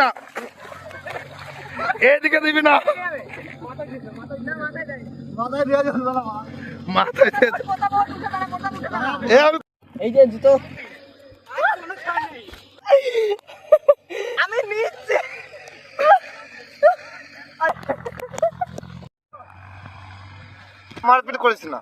না। এদিকে দিবি না। মাথায় এই যে জুতো। আমি নিচ্ছি মারপিট করিস না।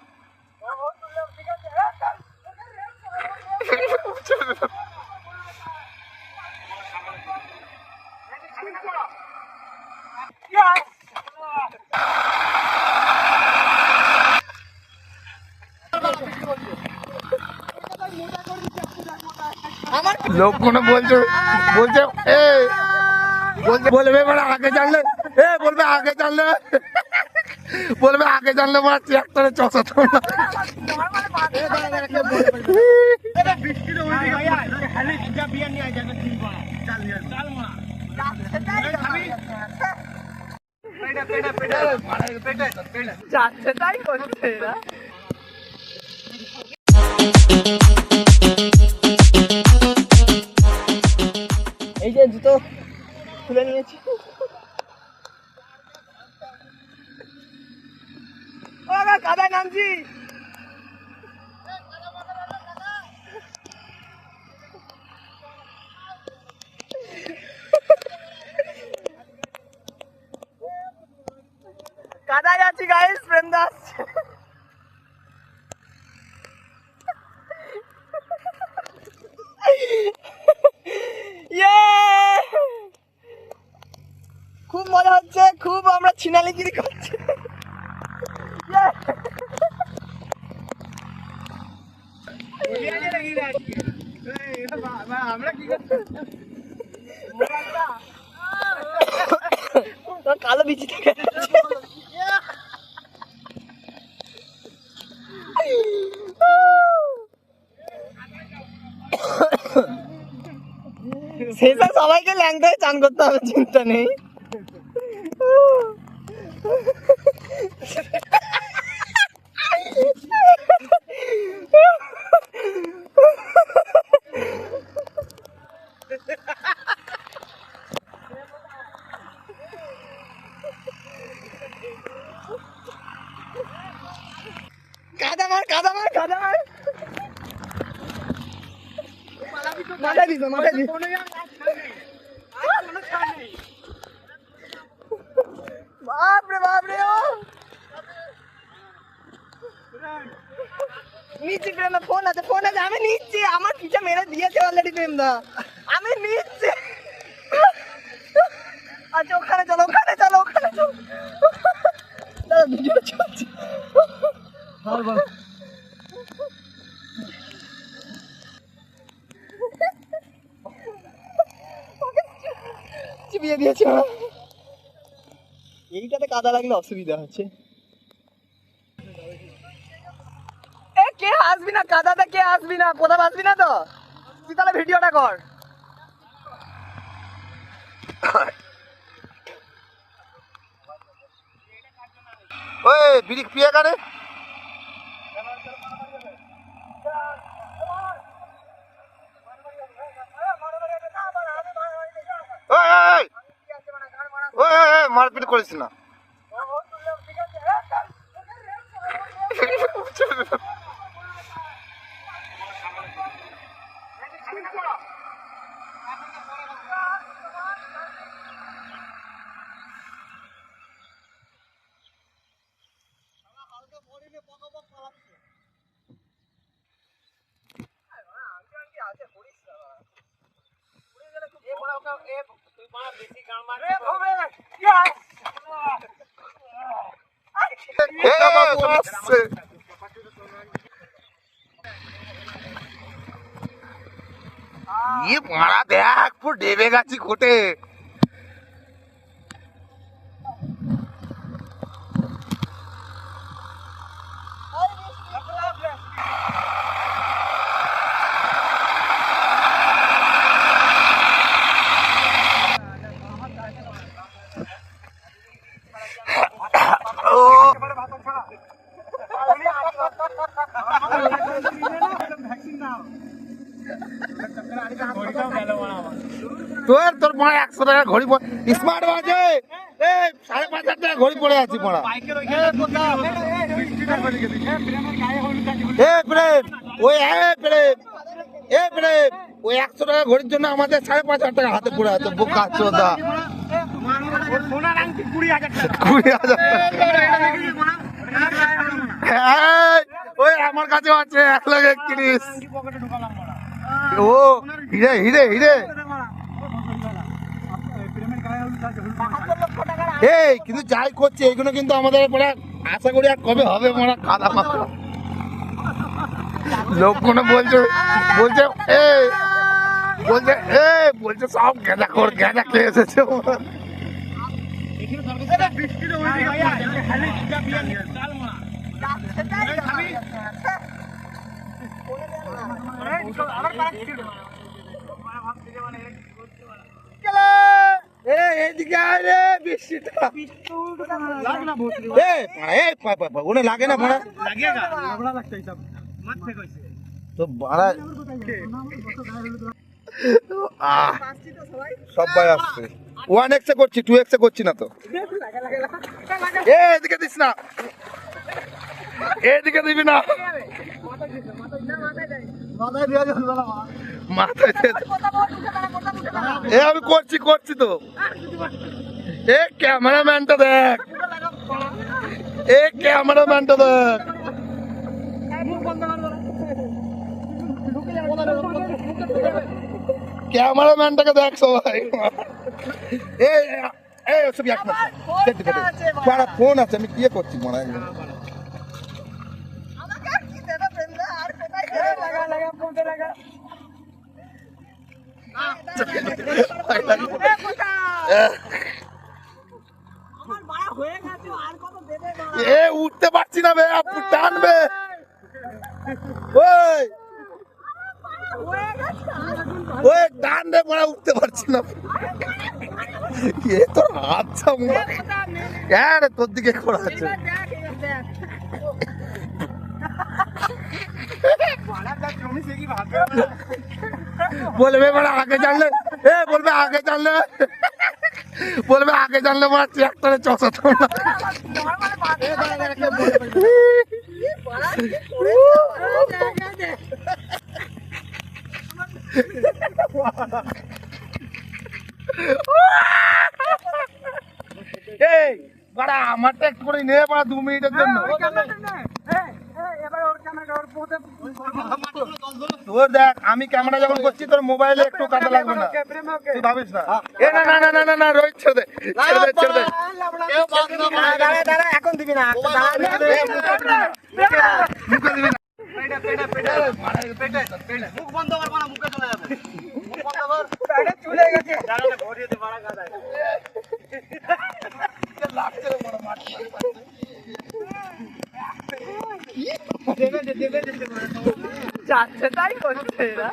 আমার লোকগুলো বলছে বলছে এ বলছে, বলবে মানে আগে জানলে, এ, বলবে আগে জানলে, বলবে আগে জানলে মানে ট্রাক্টরে চষা তো না। এই যে জুতো খুলে নিয়েছি। কাদায় নামছি। কাদায় যাচ্ছি গাইস প্রেম দাস Yeah! খুব মজা হচ্ছে করছি কালো বিচি থেকে। শেষে সবাইকে ল্যাংটায় চান করতে হবে চিন্তা নেই কাদা মার কাদা মার কাদা মার মাথায় দিস মাথায় দিস বাপরে বাপরে ও! নিচ্ছি প্রেমদা ফোন আছে ফোন আছে আমি নিচ্ছি। আমার পিছে মেরে দিয়েছে অলরেডি প্রেমদা। আমি নিচ্ছি। আচ্ছা ওখানে চলো ওখানে চলো ওখানে চলো। দাদা ভিডিও চলছে। চিবিয়ে দিয়েছে এইটাতে কাদা লাগলে অসুবিধা হচ্ছে কে আসবি না? কাদাতে কে আসবি না? কোথাও আসবি না তো? তুই তাহলে ভিডিওটা কর। ওই বিড়ি পিয়ে কানে ওই ওই, ওই ওই ওই মারপিট করিস না। ইয়ে! মারা দেখ পুরো ডেবে গেছি কোটে ও তোর একশো টাকা ঘড়ি স্মার্ট বাজে এই সাড়ে পাঁচ হাজার টাকা ঘড়ি পড়ে আছি পড়া। এ প্রেম। ওই প্রেম। এ প্রেম। ওই একশো টাকা ঘড়ির জন্য আমাদের সাড়ে পাঁচ হাজার টাকা হাতে পড়ে আছে, বোকা চোদা। কুড়ি হাজার ওই, আমার কাছে আছে, এক লাখ একত্রিশ। ও, হিরে হিরে হিরে। এই কিন্তু যাই করছে এগুলো কিন্তু আমাদের পড়া আশা করি আর কবে হবে মোরা কাদা মাথা। লোকগুলো বলছে বলছে এ বলছে এ বলছে সব গেঁদা কর গেঁদা খেয়ে এসেছে। এ এদিকে আয় রে বৃষ্টিটা। এ এ পা পা পা ওনে লাগে না ভাড়া? তো ভাড়া সবাই আসছে। ওয়ান এক্সে করছি টু এক্সে করছি না তো। এদিকে দিস না। এদিকে দিবি না। মাথায় দে। এ আমি করছি করছি তো। এ ক্যামেরাম্যানটা দেখ। এ ক্যামেরাম্যানটা দেখ। ক্যামেরাম্যানটাকে দেখ সবাই। এ এ এক ফোন আছে আমি কি করছি মনে হয় এ, উঠতে পারছি না বে, আপনি টানবে। ওই। ওই উঠতে পারছি না। এ তো আচ্ছা মনে হ্যাঁ তোর দিকে করা আছে। বলবে মানে আগে জানলে এ, বলবে আগে জানলে বলবে আগে জানলে মানে ট্রাক্টরে চষাতো না। এই, বাড়া, আমারটা একটু করে নে বাড়া দু মিনিটের জন্য। তোর দেখ আমি ক্যামেরা যখন করছি তোর মোবাইলে একটু কাটা লাগবে না তুই ভাবিস না এ না না না না রোহিত ছেড়ে দে ছেড়ে দে ছেড়ে দে এখন দিবি না মুখে দিবি না চলে গেছে যাচ্ছে তাই করছে এরা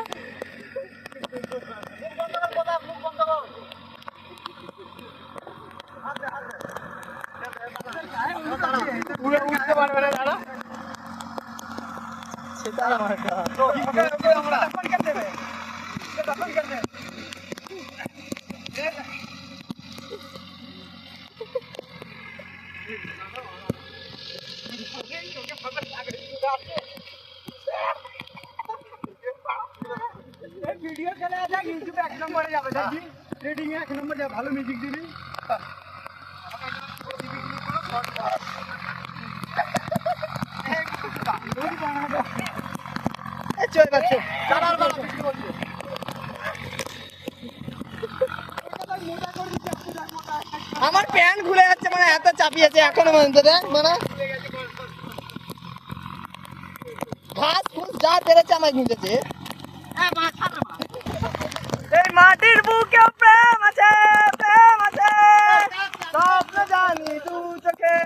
উঠতে পারবে না দাদা সেটা আমার তখন কেন দেবে তখন কেন দেবে ভিডিও চলে আছে ইউটিউবে এক নম্বরে যাবে দেখি রেটিং এক নম্বর যাবে ভালো মিউজিক দিবি। আমার প্যান্ট খুলে যাচ্ছে মানে এত চাপিয়েছে এখনও পর্যন্ত দেখ মানে। ঘাস ফুস যা পেরেছে আমার গুঁজেছে। মাটির বুকে প্রেম আছে প্রেম আছে। স্বপ্ন জানি দু চোখে।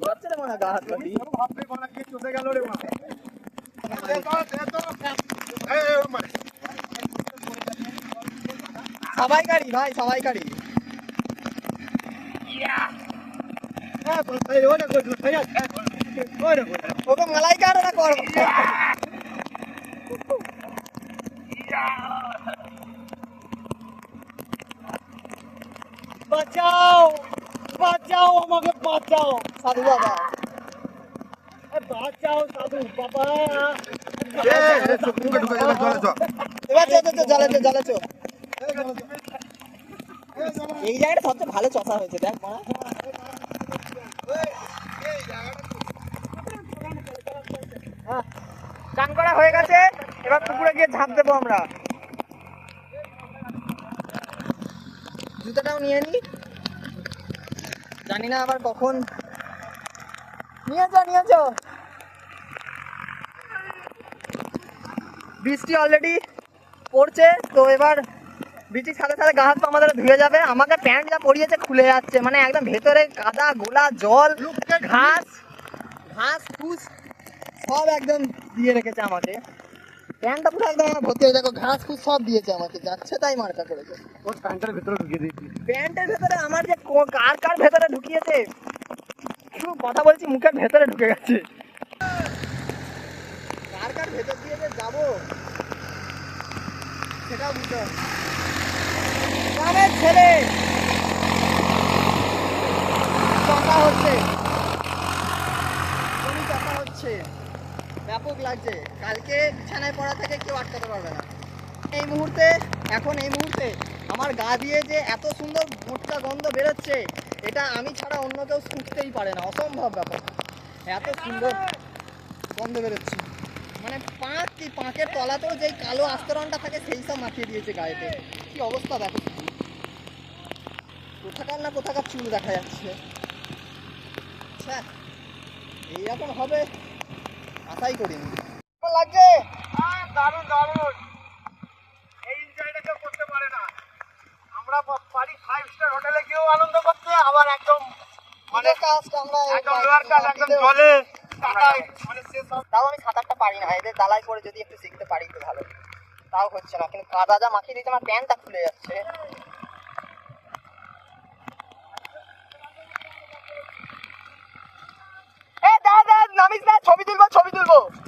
যাচ্ছে রে সবাই গাড়ি ভাই সবাই গাড়ি ওকে মালাইকার ওরা কর বাঁচাও বাঁচাও আমাকে বাঁচাও সাধু বাবা বাঁচাও সাধু বাবা এবার জলে চো এই জায়গাটা সবচেয়ে ভালো চষা হয়েছে, দেখ মারা চান করা হয়ে গেছে এবার পুকুরে গিয়ে ঝাঁপ দেবো আমরা। জুতোটাও নিয়ে নি। জানি না আবার কখন। নিয়ে যাও নিয়ে যাও বৃষ্টি অলরেডি পড়ছে তো এবার বৃষ্টির সাথে সাথে গা হাত আমাদের ধুয়ে যাবে। আমাকে প্যান্ট যা পরিয়েছে খুলে যাচ্ছে মানে একদম ভেতরে কাদা গোলা জল ঘাস ঘাস ফুস সব একদম দিয়ে রেখেছে আমাকে। প্যান্টটা পুরো একদম আমার ভর্তি হয়ে দেখো ঘাস ফুস সব দিয়েছে আমাকে। যাচ্ছে তাই মার্কা করেছে। প্যান্টের ভেতরে ঢুকিয়ে দিয়েছি। প্যান্টের ভেতরে আমার যে কার কার ভেতরে ঢুকিয়েছে? শুধু কথা বলছি মুখের ভেতরে ঢুকে গেছে। কার কার ভেতর দিয়ে যে যাব? সেটাও বুঝতে গ্রামের ছেলে। চকা হচ্ছে। ব্যাপক লাগছে। কালকে বিছানায় পড়া থেকে কেউ আটকাতে পারবে না। এই মুহূর্তে এখন এই মুহূর্তে আমার গা দিয়ে যে এত সুন্দর মোটকা গন্ধ বেরোচ্ছে এটা আমি ছাড়া অন্য কেউ শুকতেই পারে না। অসম্ভব ব্যাপার। এত সুন্দর গন্ধ বেরোচ্ছে। মানে পাঁক কি পাঁকের তলাতেও যেই কালো আস্তরণটা থাকে সেই সব মাখিয়ে দিয়েছে গায়েতে। কি অবস্থা দেখো। কোথাকার না কোথাকার চুল দেখা যাচ্ছে। ছ্যা, এইরকম হবে। আশাই করিনি। লাগছে? দারুণ দারুণ। এই এনজয়টা কেউ করতে পারে না। আমরা পারি ফাইভ স্টার হোটেলে গিয়েও আনন্দ করতে আবার একদম মানে কাজটা আমরা একদম লোয়ার কাজ একদম জলে মানে তাও আমি সাঁতারটা পারি না এদের দালাই করে যদি একটু শিখতে পারি তো ভালো। তাও হচ্ছে না কিন্তু কাদা যা মাখিয়ে দিয়েছে আমার প্যান্টটা খুলে যাচ্ছে। 저비 들고 저비 들고